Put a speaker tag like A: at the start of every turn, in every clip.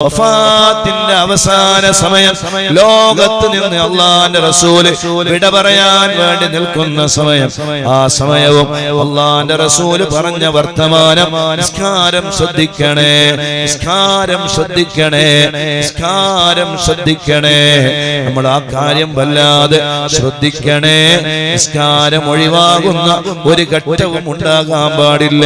A: വഫാത്തിന്റെ അവസാന സമയം ലോകത്ത് നിന്ന് അള്ളാന്റെ റസൂൽ വിട പറയാൻ വേണ്ടി നിൽക്കുന്ന സമയം. ആ സമയവും അള്ളാന്റെ റസൂൽ പറഞ്ഞ വർത്തമാനം നിസ്കാരം ശ്രദ്ധിക്കണേ നിസ്കാരം ശ്രദ്ധിക്കണേ നിസ്കാരം ശ്രദ്ധിക്കണേ. നമ്മൾ ആ കാര്യം വല്ലാതെ ശ്രദ്ധിക്കണേ. നിസ്കാരം ഒഴിവാകുന്ന ഒരു ഘട്ടവും ഉണ്ടാകാൻ പാടില്ല.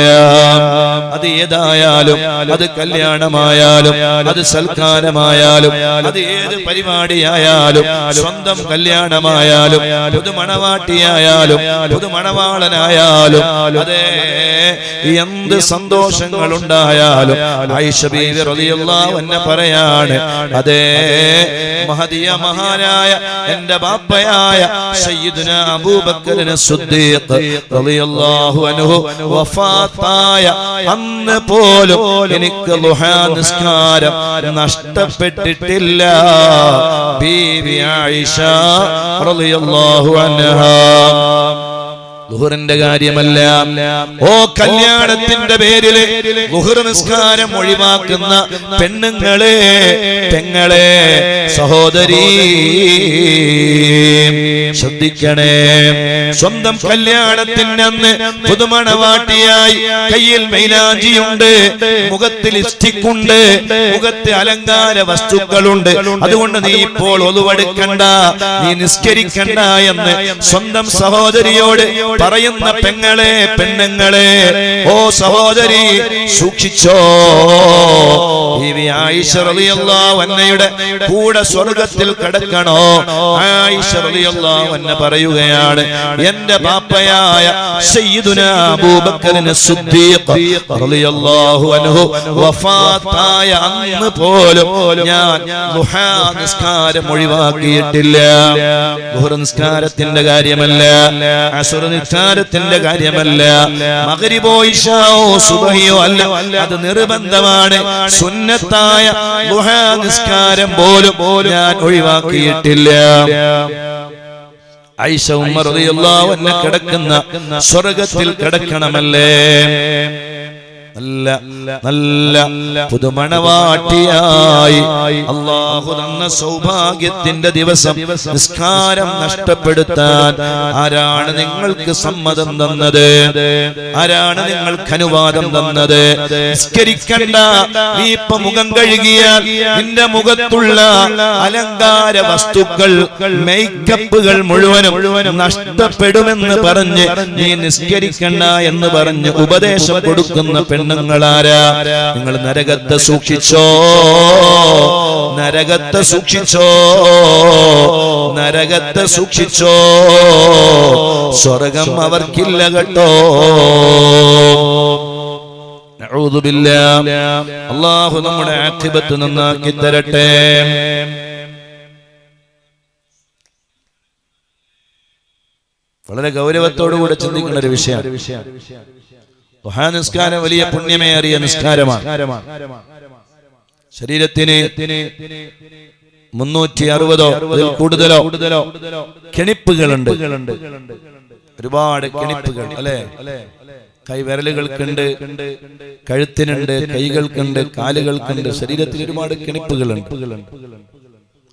A: അത് ഏതായാലും അത് കല്യാണമായാലും അത് സൽക്കാരമായാലും അത് ഏത് പരിപാടിയായാലും സ്വന്തം കല്യാണമായാലും പുതുമണവാട്ടിയായാലും പുതുമണവാളനായാലും അതെ എന്ത് സന്തോഷങ്ങൾ ഉണ്ടായാലും പറയാണ് അതെ മഹതിയ മഹാനായ എന്റെ ബാപ്പയായ റളിയല്ലാഹു അൻഹു അന്ന് പോലും എനിക്ക് നിസ്കാരം നഷ്ടപ്പെട്ടിട്ടില്ല. ബീവി ആയിഷ റളിയല്ലാഹു അൻഹാ. ലുഹറിന്റെ കാര്യമല്ല. ഓ കല്യാണത്തിന്റെ പേരിൽ ദുഹർ നിസ്കാരം ഒഴിവാക്കുന്ന പെണ്ണുങ്ങളെ പെങ്ങളെ സഹോദരി ശ്രദ്ധിക്കണേ. സ്വന്തം കല്യാണത്തിന് അന്ന് പുതുമണവാട്ടിയായി കയ്യിൽ മൈലാഞ്ചിയുണ്ട് മുഖത്ത് ലിസ്റ്റിക്കുണ്ട് മുഖത്ത് അലങ്കാര വസ്തുക്കളുണ്ട്. അതുകൊണ്ട് നീ ഇപ്പോൾ ഒതുവെടുക്കണ്ട നീ നിസ്കരിക്കണ്ട എന്ന് സ്വന്തം സഹോദരിയോട് പറയുന്ന പെങ്ങളെ പെണ്ണുങ്ങളെ ഓ സഹോദരി സൂക്ഷിച്ചോ. ബീവി ആയിഷ റളിയല്ലാഹു അൻഹയുടെ കൂടെ സ്വർഗത്തിൽ കിടക്കണോ? ആയിഷ റളിയല്ലാഹു അൻഹ പറയുകയാണ്. എന്റെ പാപ്പയായ സയ്യിദുന അബൂബക്കറിന് സിദ്ദീഖ് റളിയല്ലാഹു അൻഹു വഫാത്തായ അന്ന് പോലും ഞാൻ ദുഹാ നിസ്കാരം ഒഴിവാക്കിയിട്ടില്ല. നിസ്കാരത്തിന്റെ കാര്യമല്ല. അസുർ നിസ്കാരത്തിന്റെ കാര്യമല്ല. മകരിബോ ഇഷാവോ സുബഹിയോ അല്ല. അത് നിർബന്ധമാണ്. സുന്നത്തായ നിസ്കാരം പോലും ഞാൻ ഒഴിവാക്കിയിട്ടില്ല. ഐഷ ഉമ്മർ കിടക്കുന്ന സ്വർഗത്തിൽ കിടക്കണമല്ലേ? നല്ല നല്ല പുതുമണവാട്ടിയായി. അള്ളാഹു തന്ന സൗഭാഗ്യത്തിന്റെ ദിവസം നിസ്കാരം നഷ്ടപ്പെടുത്താൻ ആരാണ് നിങ്ങൾക്ക് സമ്മതം തന്നത്? ആരാണ് നിങ്ങൾക്ക് അനുവാദം തന്നത്? നിസ്കരിക്കണ്ട. നീ ഇപ്പൊ മുഖം കഴുകിയാൽ നിന്റെ മുഖത്തുള്ള അലങ്കാര വസ്തുക്കൾ മേക്കപ്പുകൾ മുഴുവനും നഷ്ടപ്പെടുമെന്ന് പറഞ്ഞ് നീ നിസ്കരിക്കണ്ട എന്ന് പറഞ്ഞ് ഉപദേശം കൊടുക്കുന്ന പെണ്ണുങ്ങളാരാ നിങ്ങൾ നരകത്തെ സൂക്ഷിച്ചോ? നരകത്തെ സൂക്ഷിച്ചോ? നരകത്തെ സൂക്ഷിച്ചോ? സ്വർഗം അവർക്കില്ല കേട്ടോ. അള്ളാഹു നമ്മുടെ ആധിപത്യം നന്നാക്കി തരട്ടെ. വളരെ ഗൗരവത്തോടുകൂടെ ചിന്തിക്കുന്ന ഒരു വിഷയമാണ് നിസ്കാരം വലിയ പുണ്യമേറിയ നിസ്കാരമാണ്. ശരീരത്തിന് മുന്നൂറ്റി അറുപതോ കൂടുതലോ കെണിപ്പുകളുണ്ട്. ഒരുപാട് കെണിപ്പുകൾ അല്ലെ? കൈവിരലുകൾക്കുണ്ട് കഴുത്തിനുണ്ട് കൈകൾക്കുണ്ട് കാലുകൾക്കുണ്ട് ശരീരത്തിൽ ഒരുപാട് കെണിപ്പുകളുണ്ട്.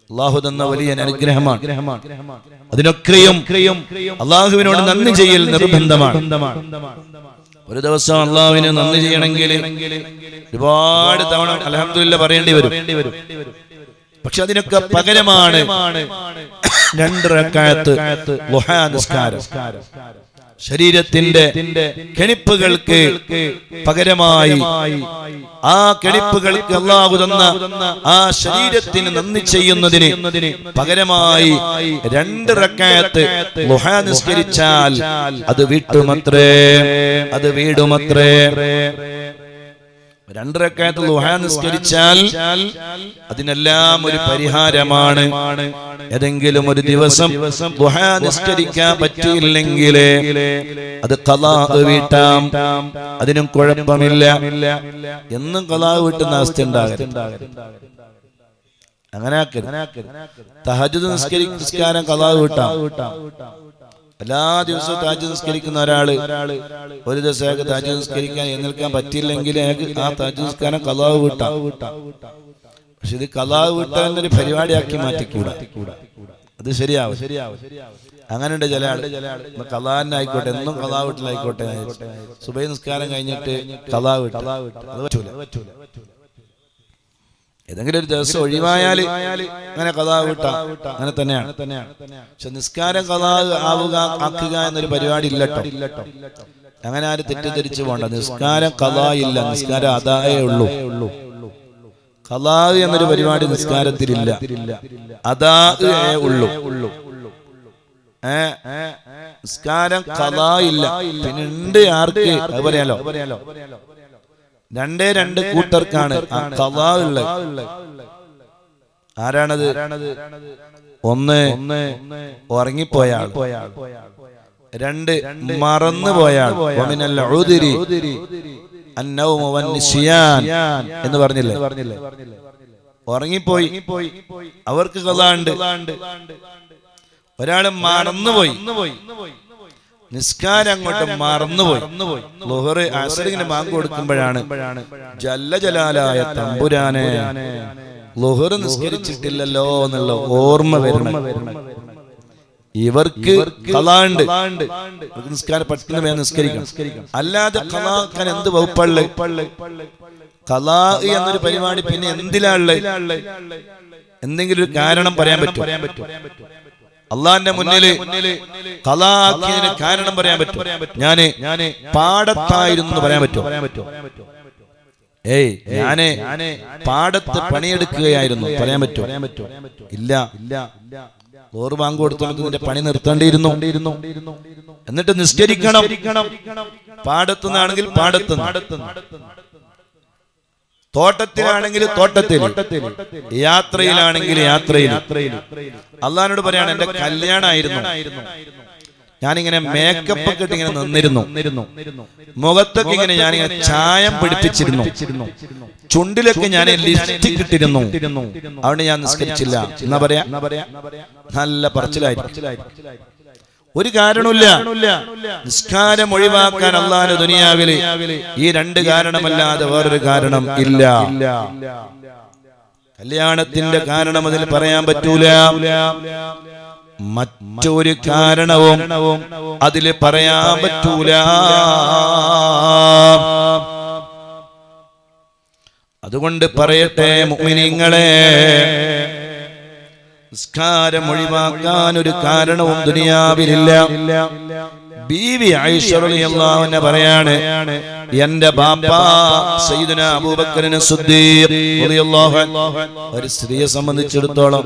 A: അള്ളാഹു തന്ന വലിയ അനുഗ്രഹമാണ്. അതിനൊക്കെയും അള്ളാഹുവിനോട് നന്ദി ചെയ്യൽ നിർബന്ധമാണ്. ഒരു ദിവസം അള്ളാഹുവിന് നന്ദി ചെയ്യണമെങ്കിൽ ഒരുപാട് തവണ അലഹമില്ല പറയേണ്ടി വരും. പക്ഷെ അതിനൊക്കെ പകരമാണ് രണ്ട് റക്കായത്ത് ളുഹാ നിസ്കാരം. ശരീരത്തിന്റെ കെണിപ്പുകൾക്ക് പകരമായി ആ കെണിപ്പുകൾക്ക് അള്ളാഹു തന്ന ആ ശരീരത്തിന് നന്ദി ചെയ്യുന്നതിന് പകരമായി രണ്ട് റക്കായത്ത് നിസ്കരിച്ചാൽ അത് വീട്ടുമത്രേ അത് വീടുമത്രേ. രണ്ടരക്കാലത്ത് ദുഹാ നിസ്കരിച്ചാൽ അതിനെല്ലാം ഒരു പരിഹാരമാണ്. ഏതെങ്കിലും ഒരു ദിവസം ദുഹാ നിസ്കരിക്കാൻ പറ്റിയില്ലെങ്കിൽ അത് കലാ വീട്ടാം. അതിനും കുഴപ്പമില്ല. എന്നും കലാ വീട്ടുന്ന അവസ്ഥ ഉണ്ടാകരുത്. അങ്ങനെ തഹജ് നിസ്കരി നിസ്കാരം കലാ വീട്ടാം. എല്ലാ ദിവസവും താജ് നിസ്കരിക്കുന്ന ഒരാൾ. ഒരു ദിവസം അയാൾക്ക് താജ് നിസ്കരിക്കാൻ എഴുന്നേൽക്കാൻ പറ്റിയില്ലെങ്കിൽ അയാൾക്ക് ആ താജ് നിസ്കാരം കലാവ് വിട്ടാം. പക്ഷെ ഇത് കലാവ് വിട്ട എന്നൊരു പരിപാടിയാക്കി മാറ്റിക്കൂടാ. അത് ശരിയാവും. അങ്ങനെയുണ്ട് ചില ആൾ. കലാ തന്നെ ആയിക്കോട്ടെ എന്നും കലാവ് വിട്ടിലായിക്കോട്ടെ. സുബൈ നിസ്കാരം കഴിഞ്ഞിട്ട് കലാവ് വിട്ടു. അത് പറ്റൂല. ഏതെങ്കിലും ഒരു ദിവസം ഒഴിവായാൽ അങ്ങനെ കഥാ വിട്ട. അങ്ങനെ തന്നെയാണ്. പക്ഷെ നിസ്കാരം കഥാ ആവുക ആക്കുക എന്നൊരു പരിപാടി ഇല്ലട്ടോ അങ്ങനെ ആരും തെറ്റിദ്ധരിച്ചു പോണ്ട. നിസ്കാരം കഥാ ഇല്ല. നിസ്കാരം അതായേ ഉള്ളൂ. കഥാ എന്നൊരു പരിപാടി നിസ്കാരത്തിലില്ല അതാ ഉള്ളൂ. നിസ്കാരം കഥാ ഇല്ല. പിന്നെ ഉണ്ട് ആർക്ക്? അത് പറയാലോ. രണ്ടേ രണ്ട് കൂട്ടർക്കാണ്. ആരാണത്? ഒന്ന് ഉറങ്ങിപ്പോയാൾ രണ്ട് മറന്നു പോയാൽ എന്ന് പറഞ്ഞില്ലേ? ഉറങ്ങിപ്പോയി. അവർക്ക് കഥ ഉണ്ട്. ഒരാൾ മറന്നുപോയി. നിസ്കാരം അങ്ങോട്ട് മറന്നുപോയി. ലുഹറ് അസറിങ്ങനെ മാങ്ക് കൊടുക്കുമ്പോഴാണ് ജല്ല ജലാലായ തമ്പുരാനെ ലുഹറ് നിസ്കരിച്ചിട്ടില്ലല്ലോ എന്നുള്ള ഓർമ്മ വരണം ഇവർക്ക് കലാണ്ട് നിസ്കാരം പെട്ടെന്ന് വേണം നിസ്കരിക്കണം. അല്ലാതെ കലാക്കാൻ എന്ത് വകുപ്പള്ള് കലാ എന്നൊരു പരിപാടി പിന്നെ എന്തിലാൾ എന്തെങ്കിലും ഒരു കാരണം പറയാൻ പറ്റും അള്ളാന്റെ മുന്നിൽ കലാക്കിയതിന് കാരണം പറയാൻ പറ്റും ഞാൻ ഞാൻ പാടത്തായിരുന്നു പറയാൻ പറ്റും ഏയ് ഞാൻ പാടത്ത് പണിയെടുക്കുകയായിരുന്നു. പറയാൻ പറ്റും ഇല്ല. ഇല്ല. ഓറ് ബാങ്ക് കൊടുത്തോണ്ട് നിന്റെ പണി നിർത്തേണ്ടിയിരുന്നു. എന്നിട്ട് നിസ്കരിക്കണം. പാടത്തുനിന്നാണെങ്കിൽ പാടത്ത് തോട്ടത്തിലാണെങ്കിൽ തോട്ടത്തിൽ. യാത്രയിലാണെങ്കിൽ യാത്രയിൽ. അള്ളഹാനോട് പറയാണ് എന്റെ കല്യാണമായിരുന്നു ഞാനിങ്ങനെ മേക്കപ്പ് ഒക്കെ ഇട്ട് ഇങ്ങനെ നിന്നിരുന്നു. മുഖത്തൊക്കെ ഇങ്ങനെ ഞാനിങ്ങനെ ചായം പിടിപ്പിച്ചിരുന്നു. ചുണ്ടിലൊക്കെ ഞാൻ ലിപ്സ്റ്റിക് ഇട്ടിരുന്നു. അവിടെ ഞാൻ നിസ്കരിച്ചില്ല. എന്നാ പറയാ? നല്ല പറച്ചിലായി. ഒരു കാരണമില്ല നിസ്കാരം ഒഴിവാക്കാൻ അള്ളാഹു ദുനിയാവിൽ ഈ രണ്ട് കാരണമല്ലാതെ വേറൊരു കാരണം ഇല്ല. കല്യാണത്തിന്റെ കാരണം അതിൽ പറയാൻ പറ്റൂല. മറ്റൊരു കാരണവും അതിൽ പറയാൻ പറ്റൂല. അതുകൊണ്ട് പറയട്ടെ മുഅ്മിനീങ്ങളെ. നിസ്കാരം ഒഴിവാക്കാൻ ഒരു കാരണവും ദുനിയാവിലില്ല. ബീവി ഐശ്വറിയല്ലാവെന്നെ പറയാണ് എന്റെ ബാപ്പ സയ്യിദുന അബൂബക്കറിന് ഒരു സ്ത്രീയെ സംബന്ധിച്ചിടത്തോളം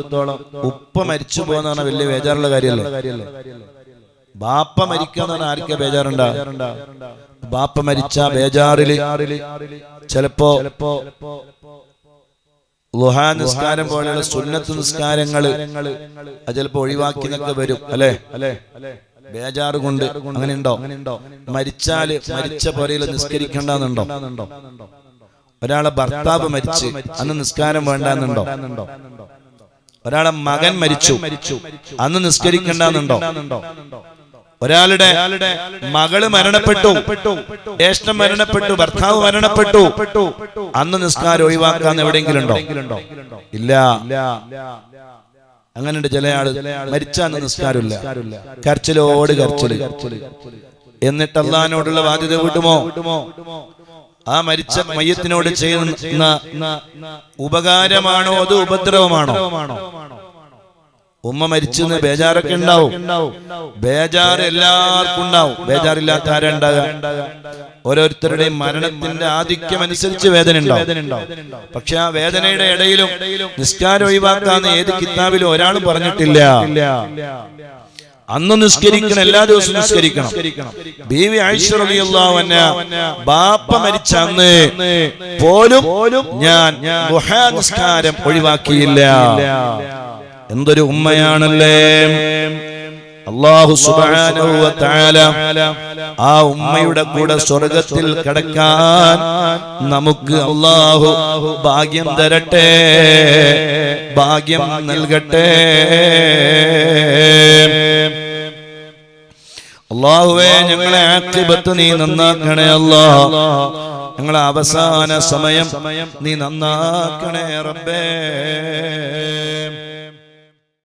A: ഉപ്പ മരിച്ചു പോകുന്ന വലിയ ബേജാറുള്ള കാര്യമല്ലേ? ബാപ്പ മരിക്കാന്ന് ആർക്കെ ആർക്കാ ബേജാറുണ്ടാ. ബാപ്പ മരിച്ച ബേജാറിൽ ചിലപ്പോ ലുഹാ നിസ്കാരം പോലെയുള്ള സുന്നത്ത് നിസ്കാരങ്ങൾ അത് ചിലപ്പോ ഒഴിവാക്കി എന്നൊക്കെ വരും. അല്ലെ? ബേജാറ് കൊണ്ട് അങ്ങനെ ഉണ്ടോ മരിച്ചാൽ മരിച്ച പോലെ നിസ്കരിക്കണ്ടോ ഒരാളെ ഭർത്താവ് മരിച്ച് അന്ന് നിസ്കാരം വേണ്ടെന്നുണ്ടോ? ഒരാളെ മകൻ മരിച്ചു അന്ന് നിസ്കരിക്കണ്ടെന്നുണ്ടോ? ഒരാളുടെ മകൾ മരണപ്പെട്ടു ജ്യേഷ്ഠം മരണപ്പെട്ടു ഭർത്താവ് മരണപ്പെട്ടു. അന്ന് നിസ്കാരം ഒഴിവാക്കാൻ എവിടെയെങ്കിലും ഉണ്ടോ ഇല്ല. അങ്ങനെയുണ്ട് ചില ആൾ മരിച്ച അന്ന് നിസ്കാരമില്ല. കരച്ചിലോട് കരച്ചിൽ. എന്നിട്ട് അള്ളഹാനോടുള്ള ബാധ്യത വിട്ടുമോ? ആ മരിച്ച മയ്യത്തിനോട് ചെയ്യുന്ന ഉപകാരമാണോ അത് ഉപദ്രവമാണോ? ഉമ്മ മരിച്ചു ബേജാറൊക്കെ ഉണ്ടാവും. ബേജാർ എല്ലാവർക്കും ഉണ്ടാവും. ബേജാറില്ലാത്ത ആരാ ഓരോരുത്തരുടെയും മരണത്തിന്റെ ആധിക്യം അനുസരിച്ച് വേദന ഉണ്ടാവും. പക്ഷെ ആ വേദനയുടെ ഇടയിലും നിസ്കാരം ഒഴിവാക്കാന്ന് ഏത് കിതാബിലും ഒരാളും പറഞ്ഞിട്ടില്ല. അന്ന് നിസ്കരിക്കണം എല്ലാ ദിവസവും നിസ്കരിക്കണം. ബീവി ഐശ്വറിയുള്ള ബാപ്പ മരിച്ച അന്ന് പോലും ഞാൻ നിസ്കാരം ഒഴിവാക്കിയില്ല. എന്തൊരു ഉമ്മയാണല്ലേ? അള്ളാഹു തആല ആ ഉമ്മയുടെ കൂടെ സ്വർഗത്തിൽ കിടക്കാൻ നമുക്ക് അള്ളാഹു ഭാഗ്യം തരട്ടെ ഭാഗ്യം നൽകട്ടെ. അള്ളാഹുവേ ഞങ്ങളെ ആക്കിബത്ത് നീ നന്നാക്കണേ അല്ലാ. ഞങ്ങളെ അവസാന സമയം നീ നന്നാക്കണേ റബ്ബേ.